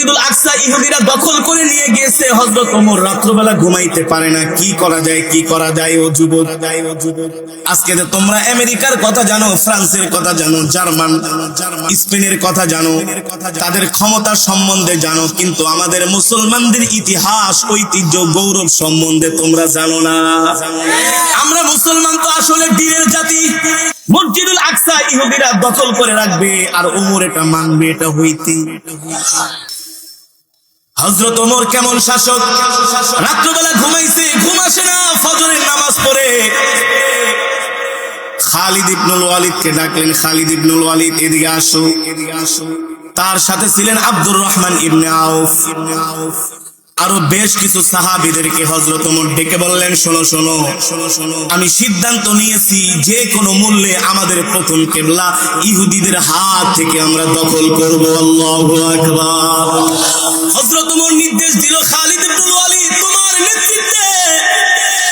মসজিদুল আকসা ইহুদিরা দখল করে নিয়ে গিয়েছে। হযরত ওমর রাত্রবেলা ঘুমাইতে পারে না। কি করা যায়, কি করা যায়, ও যুবক? আজকে যে তোমরা আমেরিকার কথা জানো, ফ্রান্সের কথা জানো, জার্মান, স্পেনের কথা জানো, তাদের ক্ষমতা সম্বন্ধে জানো, কিন্তু আমাদের মুসলমানদের ইতিহাস, ঐতিহ্য, গৌরব সম্বন্ধে তোমরা জানো না। আমরা মুসলমান তো আসলে বীরের জাতি। মসজিদুল আকসা ইহুদিরা দখল করে রাখবে, আর ওমর এটা মানবে, এটা হইতে হজরত ওমর কেমন শাসক? রাত্রবেলা ঘুমাইছে, ঘুম আসে না, ফজরের নামাজ পড়ে। খালিদ ইবনুল ওয়ালিদকে ডাকলেন, খালিদ ইবনুল ওয়ালিদ এদিকে আসো এদিকে আসো। তার সাথে ছিলেন আব্দুর রহমান ইবনে আউফ। আরও বেশ কিছু সাহাবিদেরকে হজরত ওমর ডেকে বললেন, শোনো শোনো। শোনো শোনো আমি সিদ্ধান্ত নিয়েছি যে কোনো মূল্যে আমাদের প্রথম কেবলা ইহুদিদের হাত থেকে আমরা দখল করব। আল্লাহু আকবার। হজরত ওমর নির্দেশ দিল, খালিদ ইবনুল ওয়ালিদ, তোমার নেতৃত্বে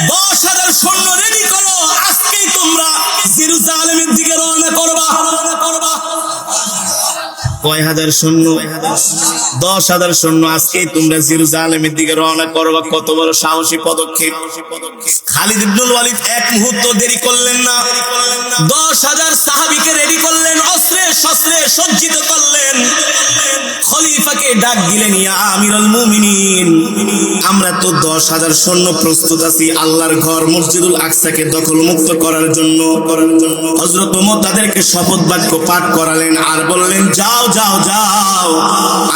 দশ হাজার সৈন্য রেডি করো। আজকেই তোমরা জেরুজালেমের দিকে রওনা করবা। কয় হাজার শূন্য? দশ হাজার শূন্য। আজকেই তোমরা জিরুজালেমের দিকে রওনা করবা। কত বড় সাহসী পদক্ষেপ। খালিদ ইবনুল ওয়ালিদ এক মুহূর্ত দেরি করলেন না। দশ হাজার সাহাবিকে রেডি করলেন অস্ত্রে শস্ত্রে সজ্জিত করলেন। খলিফাকে ডাক দিলেন, ইয়া আমিরুল মুমিনিন, আমরা তো দশ হাজার সৈন্য প্রস্তুত আছি আল্লাহর ঘর মসজিদুল আকসাকে দখল মুক্ত করার জন্য। করার জন্য হযরত ওমর তাদেরকে শপথ বাক্য পাঠ করালেন আর বললেন, যাও যাও যাও,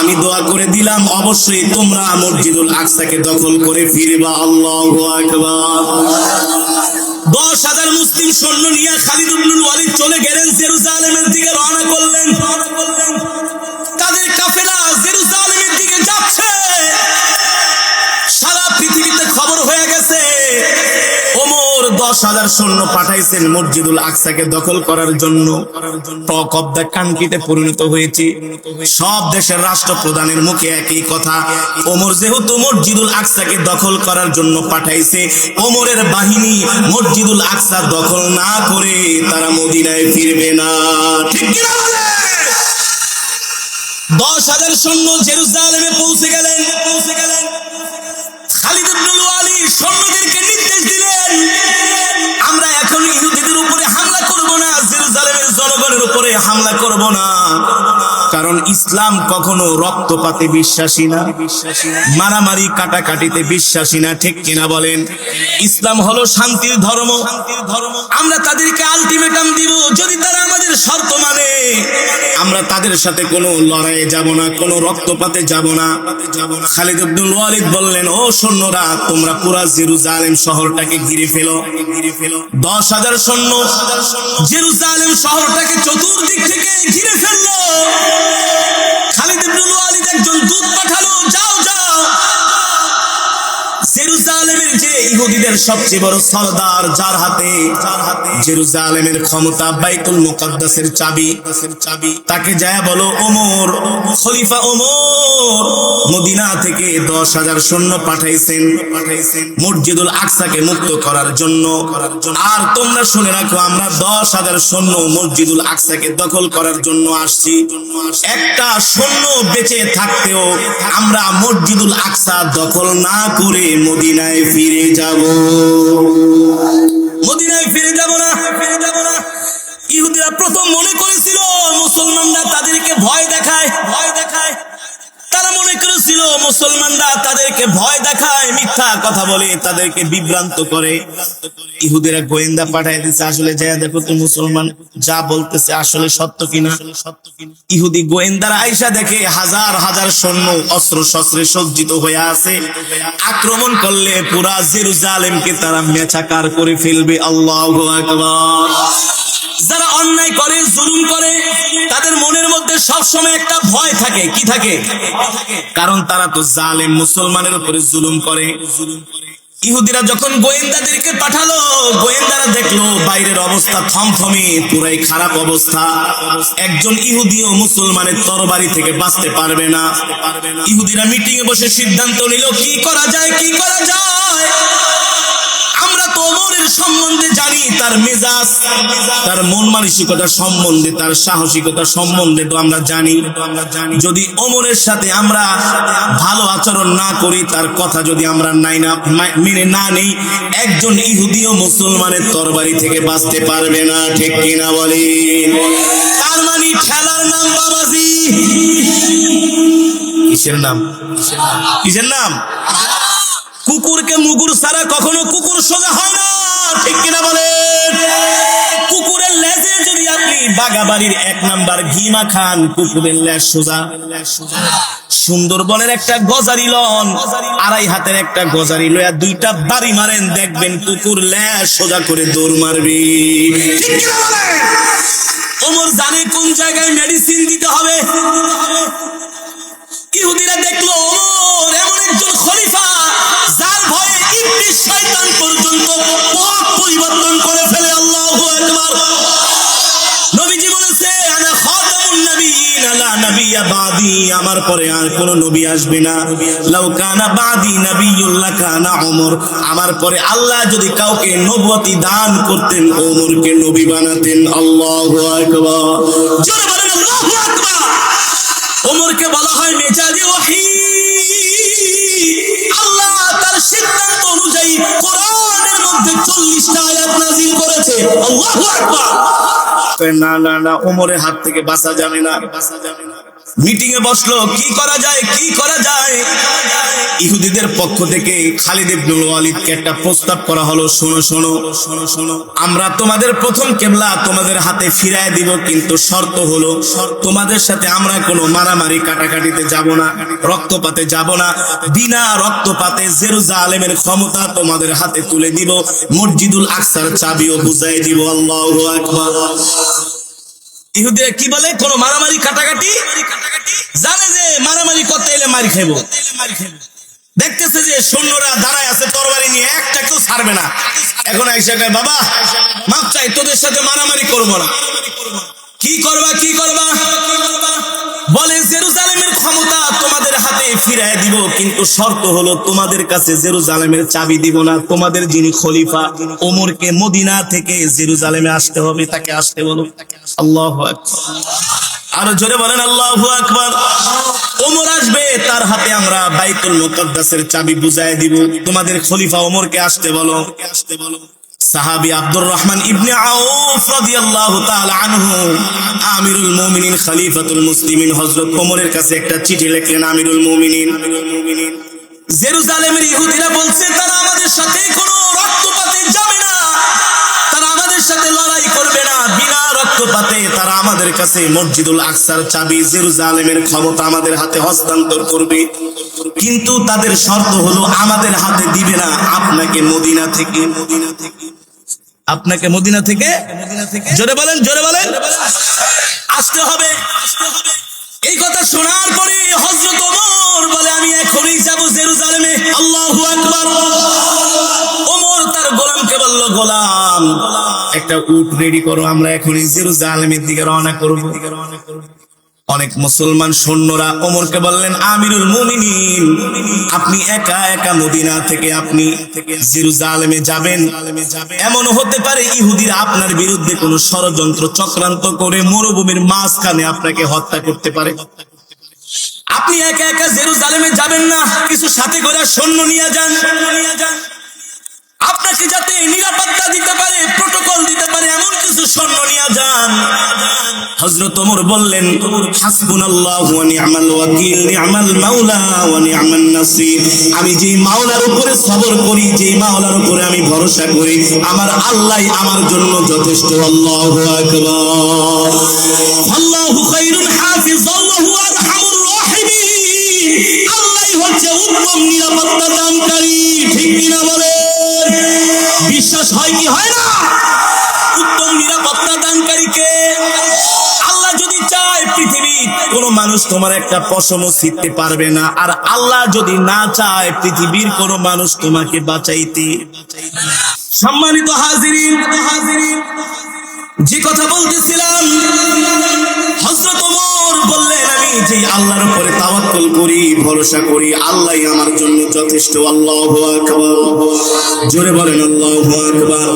আমি দোয়া করে দিলাম, অবশ্যই তোমরা মসজিদুল আকসাকে দখল করে ফিরবা। আল্লাহু আকবার। দশ হাজার মুসলিম সৈন্য নিয়ে খালিদ ইবনুল ওয়ালিদ চলে গেলেন, জেরুজালেমের দিকে রওনা করলেন রওনা করলেন। হাজার সৈন্য পাঠাইছেন মসজিদুল আকসাকে দখল করার জন্য। টক অব দ্য কান্ট্রিতে পরিণত হয়েছে। সব দেশের রাষ্ট্রপ্রধানের মুখে একই কথা। ওমর যেহেতু মসজিদুল আকসাকে দখল করার জন্য পাঠাইছে, ওমরের বাহিনী মসজিদুল আকসা দখল না করে তারা মদিনায় ফিরবে না। ঠিক কিনা দশ হাজার সৈন্য জেরুজালেমে পৌঁছে গেলেন পৌঁছে গেলেন। আমরা এখন ইহুদিদের উপরে হামলা করব না জেরুজালেমের জনগণের উপরে হামলা করব না। কারণ ইসলাম কখনো রক্তপাতে বিশ্বাসী না। মারামারি কাটাকাটিতে বিশ্বাসী না, ঠিক কিনা বলেন? ইসলাম হলো শান্তির ধর্ম। আমরা তাদেরকে আলটিমেটাম দিব, যদি তারা আমাদের শর্ত মানে। আমরা তাদের সাথে কোনো লড়াইয়ে যাব না, কোনো রক্তপাতে যাব না। খালিদ আব্দুল ওয়ালিদ বললেন, ও সৈন্যরা, তোমরা পুরা জেরুজালেম শহরটাকে ঘিরে ফেলো। ঘিরে ফেলো দশ হাজার সৈন্য জেরুজালেম শহরটাকে চতুর্দিক থেকে ঘিরে ফেলল। খালিদ ইবনুল ওয়ালিদ একজন দূত পাঠালো যাও যাও। জেরুজালেমের যে ইহুদিদের সবচেয়ে বড় সর্দার, যার হাতে যার হাতে জেরুজালেমের ক্ষমতা বাইতুল মুকাদ্দাসের চাবি চাবি তাকে যায় বলো, ওমর, খলিফা ওমর। মদিনা থেকে দশ হাজার সৈন্য পাঠাইছেন পাঠাইছেন, মসজিদুল আকসাকে মুক্ত করার জন্য। আর তোমরা শুনে রাখো, আমরা দশ হাজার সৈন্য মসজিদুল আকসাকে দখল করার জন্য আসছি। একটা সৈন্য বেঁচে থাকতেও আমরা মসজিদুল আকসা দখল না করে মদিনায় ফিরে যাব। মদিনায় ফিরে যাব না, ফিরে যাব না। ইহুদিরা প্রথম মনে করেছিল, মুসলমানরা তাদেরকে ভয় দেখায়। ভয় তারা মনে করেছিল মুসলমানরা তাদেরকে ভয় দেখায়, মিথ্যা কথা বলে, তাদেরকে বিভ্রান্ত করে। ইহুদিরা গোয়েন্দা পাঠায় দিচ্ছে আসলে যায় দেখো তো মুসলমান যা বলতেছে আসলে সত্য কিনা। ইহুদি গোয়েন্দারা আইসা দেখে হাজার হাজার সৈন্য অস্ত্র শস্ত্রে সজ্জিত হয়ে আছে। আক্রমণ করলে পুরা জেরুজালেমকে তারা মেছাকার করে ফেলবে, আল্লাহ যারা অন্যায় করে, জুলুম করে, তাদের মনের মধ্যে সবসময় একটা ভয় থাকে। কি থাকে? কারণ তারা তো জালেম, মুসলমানের উপরে জুলুম করে। ইহুদিরা যখন গোয়েন্দাদেরকে পাঠালো, গোয়েন্দারা দেখল, বাইরের অবস্থা থমথমে, পুরাই খারাপ অবস্থা। একজন ইহুদিও মুসলমানের তরবারি থেকে বাঁচতে পারবে না। ইহুদিরা মিটিং এ বসে সিদ্ধান্ত নিল, কি করা যায়, কি করা যায়? জানি তার মেজাজ, তার মন মানসিকতা সম্বন্ধে, তার সাহসিকতা সম্বন্ধে তো আমরা জানি। যদি ওমরের সাথে আমরা ভালো আচরণ না করি, তার কথা যদি আমরা নাই না মেনে না নেই, একজন ইহুদিও মুসলমানের তরবারি থেকে বাঁচতে পারবে না, ঠিক কিনা তার মানে খেলার নাম বাবাজি। কিসের নাম? কিসের নাম? কুকুরকে মুগুর ছাড়া কখনো কুকুর সোজা হয় না। ঠিক কিনা বলেন? কুকুরের লেজে যদি আপনি বাগাবাড়ির এক নাম্বার ঘিমা খান, কুকুরের লেজ সোজা। সুন্দরবনের একটা গজারি লন, আড়াই হাতের একটা গজারি লয়া দুইটা বাড়ি মারেন, দেখবেন কুকুর ল্যাস সোজা করে দৌড় মারবি। ওমর জানে কোন জায়গায় মেডিসিন দিতে হবে? ইহুদিরা দেখল আমার পরে আল্লাহ যদি কাউকে নবুয়তি দান করতেন, ওমরকে নবী বানাতেন। আল্লাহু আকবার। জোরে বলা হয় মেজাজে আল্লাহ তার অনুযায়ী কোরআনের মধ্যে চল্লিশটা আয়াত নাজিল করেছে। আল্লাহু আকবার। না না না ওমরের হাত থেকে বাঁচা যাবে না বাঁচা যাবে না। মিটিং এ বসল, কি করা যায়, কি করা যায়? ইহুদিদের পক্ষ থেকে খালিদ ইবনুল ওয়ালিদকে একটা প্রস্তাব করা হলো, শোনো শোনো শোনো শোনো, আমরা তোমাদের প্রথম কেবলা তোমাদের হাতে ফিরায় দিব, কিন্তু শর্ত হলো তোমাদের সাথে আমরা কোনো মারামারি কাটাকাটিতে যাব না, রক্তপাতে যাব না, বিনা রক্তপাতে জেরুজালেমের ক্ষমতা তোমাদের হাতে তুলে দিব, মসজিদুল আকসার চাবিও বুঝাই দিব, আল্লাহু আকবার। ইহুদিরা কি বলে? কোন মারামারি, কাটাকাটি? জানে যে মারামারি করতে এলে মারি খাইব। দেখতেছে যে সৈন্যরা দাঁড়ায় আছে তরবারি নিয়ে, একটা কেউ ছাড়বে না। এখন আইসা বাবা, মাপ চাই, তোদের সাথে মারামারি করব না। কি করবা কি করবা? বলে, জেরুজালেমের ক্ষমতা হাতে ফিরায় দিব, কিন্তু শর্ত হলো তোমাদের কাছে জেরুজালেমের চাবি দিব না। তোমাদের যিনি খলিফা, ওমরকে মদিনা থেকে জেরুজালেমে আসতে হবে, তাকে আসতে বলো আল্লাহ আরও জোরে বলেন, আল্লাহু আকবার। ওমর আসবে, তার হাতে আমরা বাইতুল মুকদ্দাসের চাবি বুঝায় দিব। তোমাদের খলিফা ওমরকে আসতে বলো আসতে বলো। সাহাবী আব্দুর রহমান ইবনে আউফ রাদিয়াল্লাহু তাআলা আনহু আমিরুল মুমিনিন খলিফাতুল মুসলিমিন হযরত ওমরের কাছে একটা চিঠি লিখলেন, আমিরুল মুমিনিন। জেরুজালেমের ইহুদিরা বলছে, তারা আমাদের সাথে কোনো রক্তপাতে তারা আমাদের কাছে মসজিদুল আকসার চাবি জেরুজালেমের ক্ষমতা আমাদের হাতে হস্তান্তর করবে। কিন্তু তাদের শর্ত হলো আমাদের হাতে দিবে না। আপনাকে মদিনা থেকে মদিনা থেকে। আপনাকে মদিনা থেকে? জোরে বলেন জোরে বলেন। আসতে হবে। এই কথা শোনার পরে হজরত ওমর বলে, আমি এখনই যাব জেরুজালেমে। আল্লাহু আকবার। ওমর তার গোলামকে বলল, গোলাম একটা উট রেডি করো, আমরা এখনই জেরুজালেমের দিকে রওনা করব। অনেক মুসলমান সৈন্যরা ওমরকে বললেন, আমিরুল মুমিনিন, আপনি একা একা মদিনা থেকে আপনি জেরুজালেমে যাবেন। এমন হতে পারে ইহুদিরা আপনার বিরুদ্ধে কোনো ষড়যন্ত্র চক্রান্ত করে মরুভূমির মাঝখানে আপনাকে হত্যা করতে পারে। আপনি একা একা জেরুজালেমে যাবেন না, কিছু সাথে করে সৈন্য নিয়ে যান নিয়ে যান। আপনাকে যাতে নিরাপত্তা দিতে পারে, প্রোটোকল দিতে পারে, এমন কিছু সৈন্য নিয়ে যান। হজরত ওমর বললেন, হাসবুনাল্লাহু ওয়া নি'মাল ওয়াকিল নি'মাল মাওলা ওয়া নি'মান নাসির। আমি যেই মাওলার উপরে সবর করি, যেই মাওলার উপরে আমি ভরসা করি, আমার আল্লাহই আমার জন্য যথেষ্ট। আল্লাহু আকবার। আল্লাহু খায়রুল হাফিজ, আল্লাহু আরহামুর রাহিমিন। আল্লাহই হচ্ছে উত্তম নিরাপত্তা দানকারী, ঠিক কিনা বলেন? বিশ্বাস হয় কি হয় না। উত্তম নিরাপত্তা দানকারীকে আল্লাহ যদি চায় পৃথিবী কোন মানুষ তোমার একটা পশমও ছিটতে পারবে না। আর আল্লাহ যদি না চায় পৃথিবীর কোন মানুষ তোমাকে বাঁচাইতে। সম্মানিত হাজিরিন, যে কথা বলতেছিলাম হজরত বললেন যে আল্লাহর উপরে তাওয়াক্কুল করি, ভরসা করি আল্লাহই আমার জন্য যথেষ্ট। আল্লাহু আকবার। জোরে বলেন, আল্লাহু আকবার।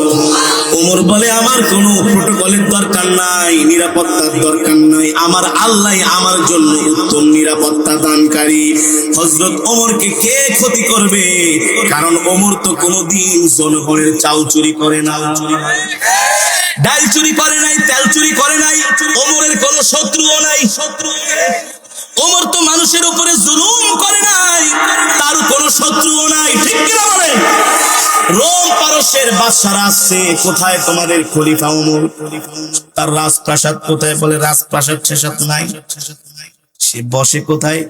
ওমর বলে, আমার কোনো প্রোটোকলের দরকার নাই, নিরাপত্তার দরকার নাই। আমার আল্লাহ আমার জন্য উত্তম নিরাপত্তা দানকারী। হজরত ওমরকে কে ক্ষতি করবে? কারণ ওমর তো কোনোদিন জনগণের চাল চুরি করে না। ডাল চুরি করে নাই, তেল চুরি করে নাই। ওমরের কোনো শত্রুও নাই। শত্রু ওমর তো মানুষের উপরে জুলুম করে নাই, তার কোনো শত্রুও নাই, ঠিক কিনা বলেন? রোম পারস্যের বাদশারা আসছে, কোথায় তোমাদের খলিফা ওমর? তার রাজপ্রাসাদ কোথায় বলে রাজপ্রাসাদ শেষাত নাই? সে বসে কোথায়?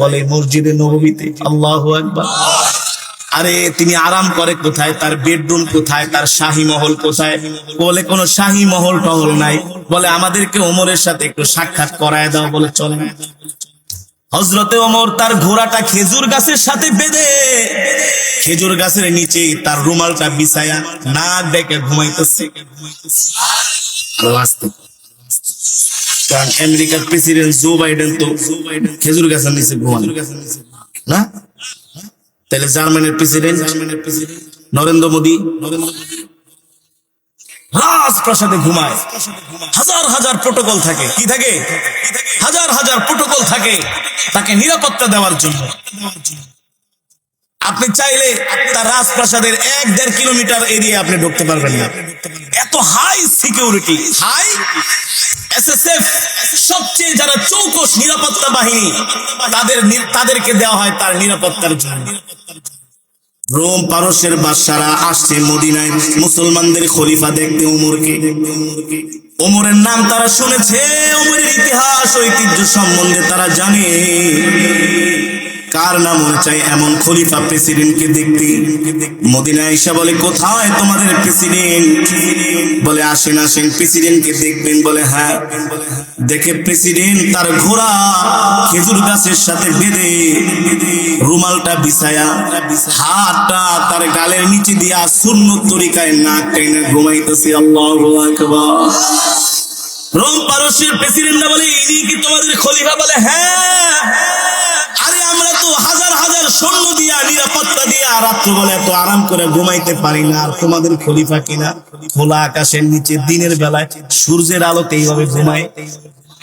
বলে মসজিদে নবমীতে, আল্লাহ একবার আরে, তিনি আরাম করে কোথায়? তার বেডরুম কোথায়? তার শাহী মহল কোথায়? বলে কোনো শাহী মহল টহল নাই। বলে, আমাদেরকে ওমরের সাথে একটু সাক্ষাৎ করায় দাও, বলে চলে। হজরতে ওমর তার ঘোড়াটা খেজুর গাছের সাথে বেঁধে, খেজুর গাছের নিচে তার রুমালটা বিছায়া না ডেকে ঘুমাইতেছে। কারণ আমেরিকার প্রেসিডেন্ট জো বাইডেন তো খেজুর গাছের নিচে ঘুমান না? তাহলে জার্মানির প্রেসিডেন্ট নরেন্দ্র মোদী রাজপ্রাসাদে ঘুমায়। হাজার হাজার প্রোটোকল থাকে। কি থাকে? হাজার হাজার প্রোটোকল থাকে তাকে নিরাপত্তা দেওয়ার জন্য। আপনি চাইলে তার রাজপ্রাসাদের এক দেড় কিলোমিটার এরিয়া আপনি ঢুকতে পারবেন না। এত হাই সিকিউরিটি হাই এসএসএফ সবচেয়ে যারা চৌকস নিরাপত্তা বাহিনী, তাদের তাদেরকে দেওয়া হয় তার নিরাপত্তার জন্য। রোম পারস্যের বাদশারা আসছে মদিনায়। মুসলমানদের খলিফা দেখতে ওমরকে। ওমরের নাম তারা শুনেছে উমরের ইতিহাস, ঐতিহ্য সম্বন্ধে তারা জানে। কার নাম চাই এমন খলিফা প্রেসিডেন্টকে দেখতে? মদিনা এসে বলে, কোথায় তোমাদের প্রেসিডেন্ট? বলে, আসেন আসেন, প্রেসিডেন্টকে দেখবেন। বলে হ্যাঁ। দেখে প্রেসিডেন্ট তার ঘোড়া খেজুর গাছের সাথে বেঁধে রুমালটা বিছায়া, হাতটা তার গালের নিচে দিয়া শূন্য তরিকায় নাক টেনে ঘুমাইতেছে। আল্লাহ আকবার। রোম পারস্যের প্রেসিডেন্ট বলে, ইনি কি তোমাদের খলিফা? বলে হ্যাঁ আরে আমরা তো হাজার হাজার সৈন্য দিয়া, নিরাপত্তা দিয়া রাত্র বলে এত আরাম করে ঘুমাইতে পারি না। আর তোমাদের খলিফা কিনা খোলা আকাশের নিচে, দিনের বেলায় সূর্যের আলোতে এইভাবে ঘুমায়।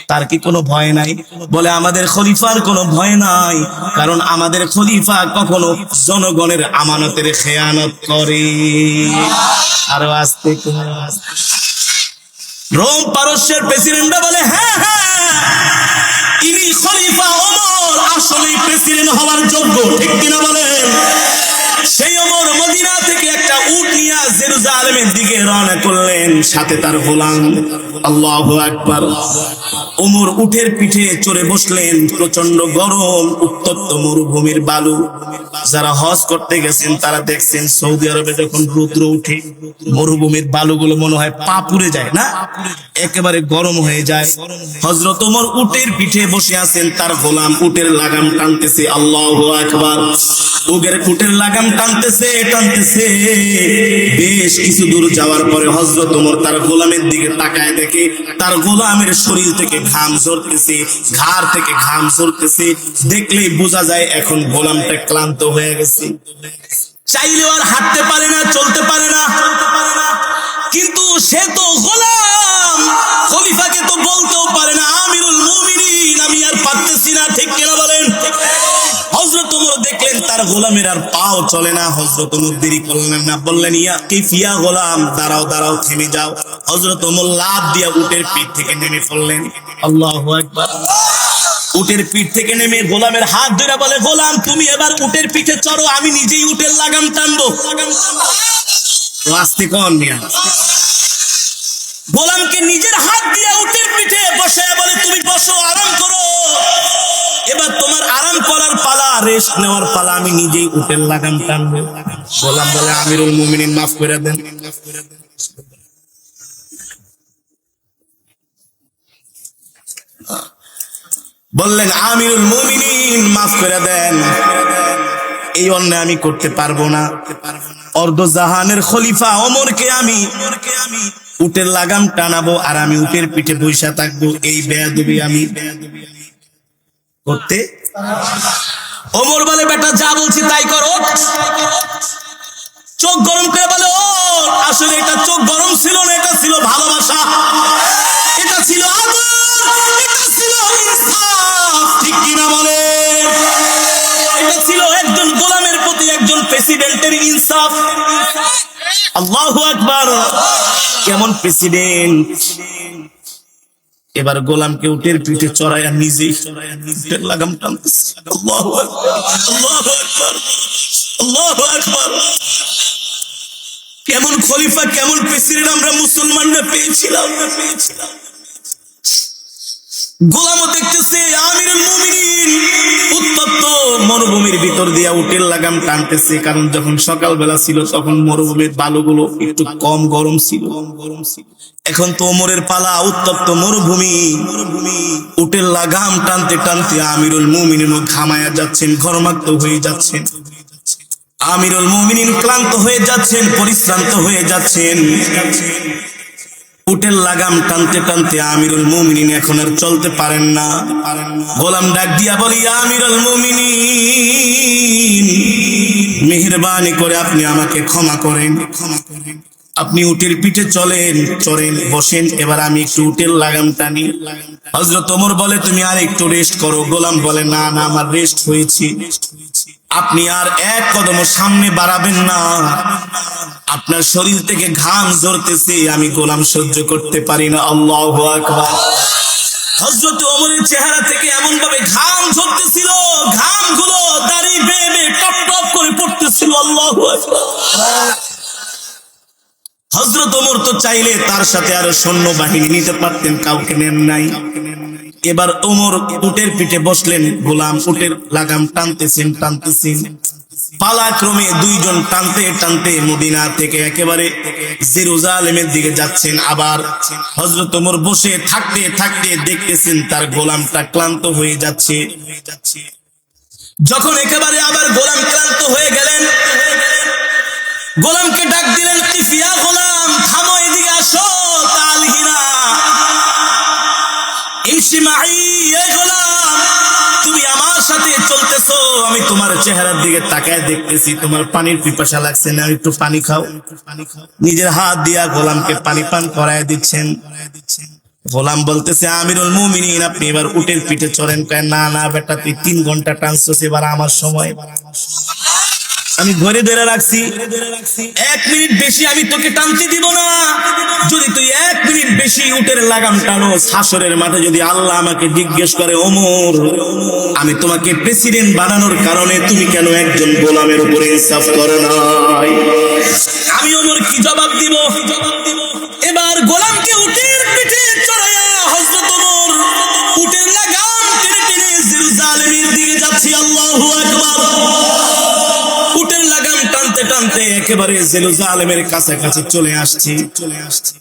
তার কি কোনো ভয় নাই? বলে, আমাদের খলিফার কোনো ভয় নাই। কারণ আমাদের খলিফা কখনো জনগণের আমানতের খেয়ানত করে। আরও আস্তে রোম পারস্যের প্রেসিডেন্টরা বলে হ্যাঁ হ্যাঁ ইনি খলিফা ওমর আসলে প্রেসিডেন্ট হওয়ার যোগ্য। ঠিক কিনা বলেন? সেই ওমর মদিনা থেকে একটা উট নিয়ে জেরুজালেমের দিকে রওনা করলেন। সাথে তার গোলাম। আল্লাহু আকবার। ওমর উটের পিঠে চড়ে বসলেন। প্রচণ্ড গরম, উত্তপ্ত মরুভূমির বালু। যারা হজ করতে গেছেন, তারা দেখছেন সৌদি আরবে যখন রুদ্র উঠে, মরুভূমির বালুগুলো মনে হয় পা পুড়ে যায়, না? একেবারে গরম হয়ে যায়। হজরত ওমর উটের পিঠে বসে আছেন, তার গোলাম উটের লাগাম টানতেছে। আল্লাহ আকবার। উগের উটের লাগাম টানতেছে টানতেছে। বেশ কিছু দূর যাওয়ার পরে হজরত তার গোলামের দিকে তাকায় দেখে তার গোলামের শরীর থেকে ঘাম ঝরতেছে, ঘাড় থেকে ঘাম ঝরতেছে। দেখলেই বোঝা যায় এখন গোলামটা ক্লান্ত হয়ে গেছে। চাইলেও আর হাঁটতে পারে না, চলতে পারে না। কিন্তু সে তো গোলাম! তার গোলামের আর পাও চলে না। হজরত দেরি করলেন না। বললেন, ইয়া কি ফিয়া গোলাম, দাঁড়াও দাঁড়াও, থেমে যাও। হজরত লাভ দিয়া উটের পিঠ থেকে নেমে পড়লেন। আল্লাহু আকবার। উটের পিঠ থেকে নেমে গোলামের হাত ধরে বলে, গোলাম, তুমি এবার উটের পিঠে চড়ো, আমি নিজেই উটের লাগাম টানবো। আস্তে কন, মিয়া। গোলামকে নিজের হাত দিয়ে উটের পিঠে বসে বলে, তুমি বসো, আরাম করো। এবার তোমার আরাম করার পালা রেস্ট নেওয়ার পালা, আমি নিজেই উটের লাগাম টানবো। গোলাম বলে, আমিরুল মুমিনিন, মাফ করে দেন। বললেন, আমিরুল মুমিনিন, মাফ করে দেন। এই অন্যায় আমি করতে পারব না। অর্ধ জাহানের খলিফা অমরকে আমি উটের লাগাম টানাবো, আর আমি উটের পিঠে বৈশা থাকব। এই বেয়াদবি আমি করতে। ওমর বলে, বেটা, যা বলছি তাই করো। চোখ গরম করে বলে, ও, আসলে এটা চোখ গরম ছিল না, এটা ছিল ভালোবাসা। এটা ছিল এটা ছিল বলে? এটা ছিল একজন গোলামের প্রতি একজন প্রেসিডেন্টের ইনসাফ। আকবার। কেমন প্রেসিডেন্ট? এবার গোলামকে উটের পিঠে চড়াইয়া নিজেই লাগাম কেমন খলিফা, কেমন প্রেসিডেন্ট আমরা মুসলমানরা পেয়েছিলাম পেয়েছিলাম। গোলামও দেখতেছে আমিরুল মুমিনিন উত্তপ্ত মরুভূমির ভিতর দিয়া উটের লাগাম টানতেছে, কারণ যখন সকালবেলা ছিল তখন মরুভূমির বালুগুলো একটু কম গরম ছিল। গরম ছিল এখন তো ওমরের পালা, উত্তপ্ত মরুভূমি। মরুভূমি উটের লাগাম টানতে টানতে আমিরুল মুমিনিন ঘামায়া যাচ্ছেন, ঘরমাক্ত হয়ে যাচ্ছেন। আমিরুল মুমিনিন ক্লান্ত হয়ে যাচ্ছেন, পরিশ্রান্ত হয়ে যাচ্ছেন। উটের লাগাম টানতে টানতে আমিরুল মুমিনিন এখন আর চলতে পারেন না। গোলাম ডাক দিয়া বলি, আমিরুল মুমিনিন, মেহরবানি করে আপনি আমাকে ক্ষমা করেন ক্ষমা করেন। আপনি উটের পিঠে চলেন, চড়েন, বসেন। এবার আমি একটু উটের লাগাম টানি। হজরত ওমর বলে, তুমি আর একটু রেস্ট করো। গোলাম বলে, না না, আমার রেস্ট হয়েছে। আপনি আর এক কদম সামনে বাড়াবেন না। আপনার শরীর থেকে ঘাম ঝরতেছে, আমি গোলাম সহ্য করতে পারি না। আল্লাহ হজরত ওমরের চেহারা থেকে এমন ভাবে ঘাম ঝরতেছিল ঘামগুলো দাড়ি বেয়ে বেয়ে টপ টপ করে পড়তেছিল। আল্লাহ হজরত ওমর তো চাইলে তার সাথে আরও সৈন্য বাহিনী নিতে পারতেন, কাউকে নেন নাই। এবার ওমর উটের পিঠে বসলেন, গোলাম উটের লাগাম টানতেছেন টানতেছেন। পালাক্রমে দুইজন টানতে টানতে মদিনা থেকে একেবারে জেরুজালেমের দিকে যাচ্ছেন। আবার হজরত ওমর বসে থাকতে থাকতে দেখতেছেন তার গোলামটা ক্লান্ত হয়ে যাচ্ছে। যখন একেবারে আবার গোলাম ক্লান্ত হয়ে গেলেন গোলামকে ডাক দিলেন কিফিয়া গোলাম, থামো এদিকে আসো ইমশি মাই গোলাম, তুমি আমার সাথে চলতেছো। আমি তোমার চেহারার দিকে তাকায় দেখতেছি, তোমার পানির পিপাসা লাগছে না, একটু পানি খাও। নিজের হাত দিয়া গোলামকে পানি পান করায় দিচ্ছেন। গোলাম বলতেছে, আমিরুল মুমিনিন, আপনি এবার উটের পিঠে চড়েন। কয়, না না, বেটা, তুই তিন ঘণ্টা টানছস, এবার আমার সময়। আমি ঘরে ধরে রাখছি। এক মিনিট বেশি আমি তোকে টানতে দিব না। যদি তুই এক মিনিট বেশি উটের লাগাম টানো শাসরের মাঠে যদি আল্লাহ আমাকে জিজ্ঞেস করে, ওমর, আমি তোমাকে প্রেসিডেন্ট বানানোর কারণে তুমি কেন একজন গোলামের উপরে ইনসাফ করো নাই? আমি ওমর কি জবাব দিব? এবার গোলামকে উটের পিঠে চড়াইয়া হযরত ওমর, উটের লাগাম টেনে টেনে জেরুজালেমের দিকে যাচ্ছি, আল্লাহু আকবার। একেবারে জেরুজালেমের কাছাকাছি চলে আসছি। চলে আসছি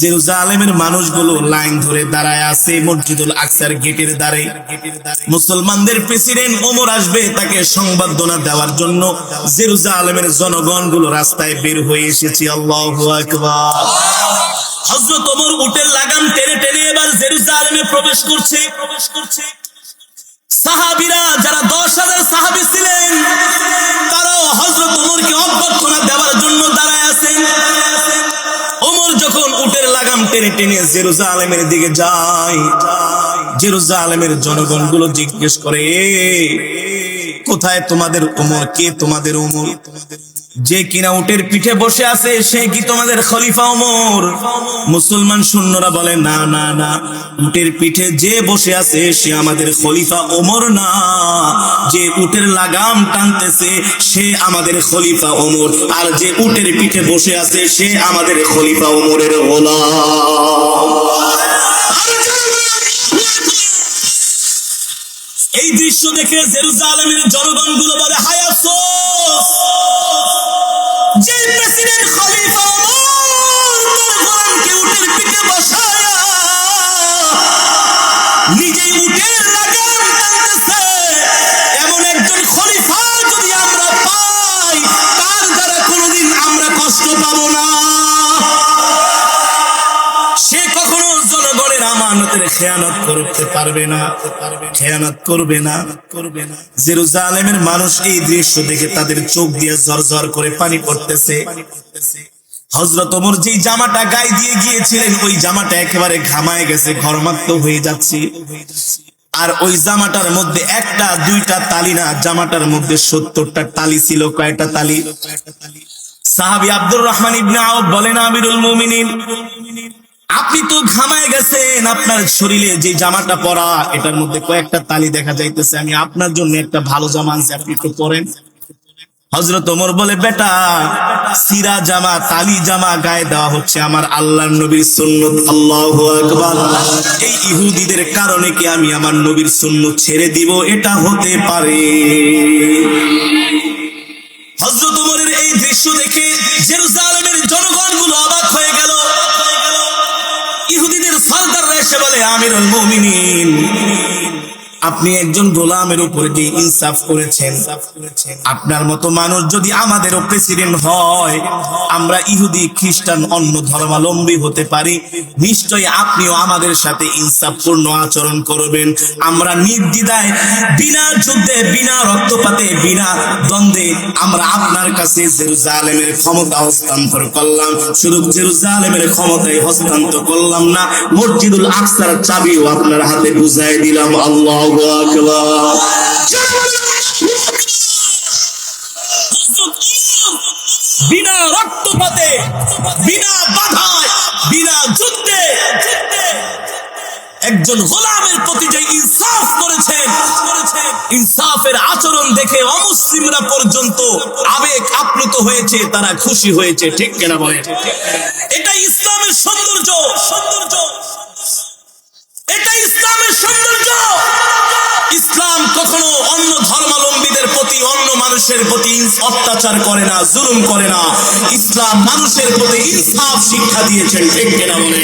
জেরুজালেমের মানুষগুলো লাইন ধরে দাঁড়ায় আছে মসজিদুল আকসার গেটের দ্বারে। মুসলমানদের প্রেসিডেন্ট ওমর আসবে তাকে সংবর্ধনা দেওয়ার জন্য। জেরুজালেমের জনগণগুলো রাস্তায় বের হয়ে এসেছি, আল্লাহু আকবার। হযরত ওমর উটের লাগাম টেনে টেনে এবার জেরুজালেমে প্রবেশ করছে। প্রবেশ করছে টেনে টেনে জেরুজালেমের দিকে যায়। জেরুজালেমের জনগণগুলো জিজ্ঞেস করে, কোথায় তোমাদের উমর? কে তোমাদের ওমর যে কিনা উটের পিঠে বসে আছে, সে কি তোমাদের খলিফা ওমর? মুসলমান সৈন্যরা বলে, না না না, উটের পিঠে যে বসে আছে, সে আমাদের খলিফা ওমর না। যে উটের লাগাম টানতেছে, সে আমাদের খলিফা ওমর। আর যে উটের পিঠে বসে আছে, সে আমাদের খলিফা ওমরের এই দৃশ্য দেখে জেরুজালেমের জনগণগুলো বলে, হায় আফসোস! যে প্রেসিডেন্ট খেয়ানত করতে পারবে না, খেয়ানত করবে না। করবে না জেরুজালেমের মানুষ এই দৃশ্য দেখে তাদের চোখ দিয়ে ঝরঝর করে পানি পড়তেছে। হজরত ওমর যেই জামাটা গায়ে দিয়ে গিয়েছিলেন, ওই জামাটা একেবারে ঘামায় গেছে, ঘরমাক্ত হয়ে যাচ্ছে। আর ওই জামাটার মধ্যে একটা, দুইটা তালি না, জামাটার মধ্যে সত্তরটা তালি ছিল, কয়টা তালি? সাহাবি আব্দুর রহমান ইবনে বলেন, আমিরুল মুমিনিন। আপনি তো ঘামায় গেছেন, আপনার শরীরে যে জামাটা পরা, এটার মধ্যে কয়েকটা তালি দেখা যাইতেছে। আমি আপনার জন্য একটা ভালো জামা আনছি, আপনি একটু পরেন। হজরত ওমর বলে, বেটা, সিরা জামা, তালি জামা গায়ে দেওয়া হচ্ছে আমার আল্লাহর নবীর সুন্নত, আল্লাহ এই ইহুদিদের কারণে কি আমি আমার নবীর সুন্নত ছেড়ে দিব? এটা হতে পারে। হজরত ওমরের এই দৃশ্য দেখে জেরুজালেমের জনগণগুলো অবাক হয়ে গেল। আমিরুল মুমিনিন। আপনি একজন গোলামের উপরে যে ইনসাফ করেছেন। আপনার মতো মানুষ যদি আমাদেরও প্রেসিডেন্ট হয়, আমরা ইহুদি, খ্রিস্টান, অন্য ধর্মাবলম্বী হতে পারি। নিশ্চয়ই আপনিও আমাদের সাথে ইনসাফপূর্ণ আচরণ করবেন। আমরা নির্দ্বিধায়, বিনা যুদ্ধে, বিনা রক্তপাতে, বিনা দ্বন্দ্বে আমরা আপনার কাছে জেরুজালেমের ক্ষমতা হস্তান্তর করলাম। শুধু জেরুজালেমের ক্ষমতায় হস্তান্তর করলাম না, মসজিদুল আকসার চাবিও আপনার হাতে বুঝাই দিলাম। আল্লাহ আকবার বিনা রক্তপাতে, বিনা বাধায়, বিনা যুদ্ধে, একজন গোলামের প্রতি যে ইনসাফ করেছেন, ইনসাফের আচরণ দেখে অমুসলিমরা পর্যন্ত আবেগ আপ্লুত হয়েছে, তারা খুশি হয়েছে, ঠিক কেনা বলে এটা ইসলামের সৌন্দর্য সৌন্দর্য। এটা ইসলামের সৌন্দর্য। ইসলাম কখনো অন্য ধর্মাবলম্বীদের প্রতি, অন্য মানুষের প্রতি অত্যাচার করে না, জুলুম করে না। ইসলাম মানুষের প্রতি ইনসাফ শিক্ষা দিয়েছেন, ঠিক কিনা বলে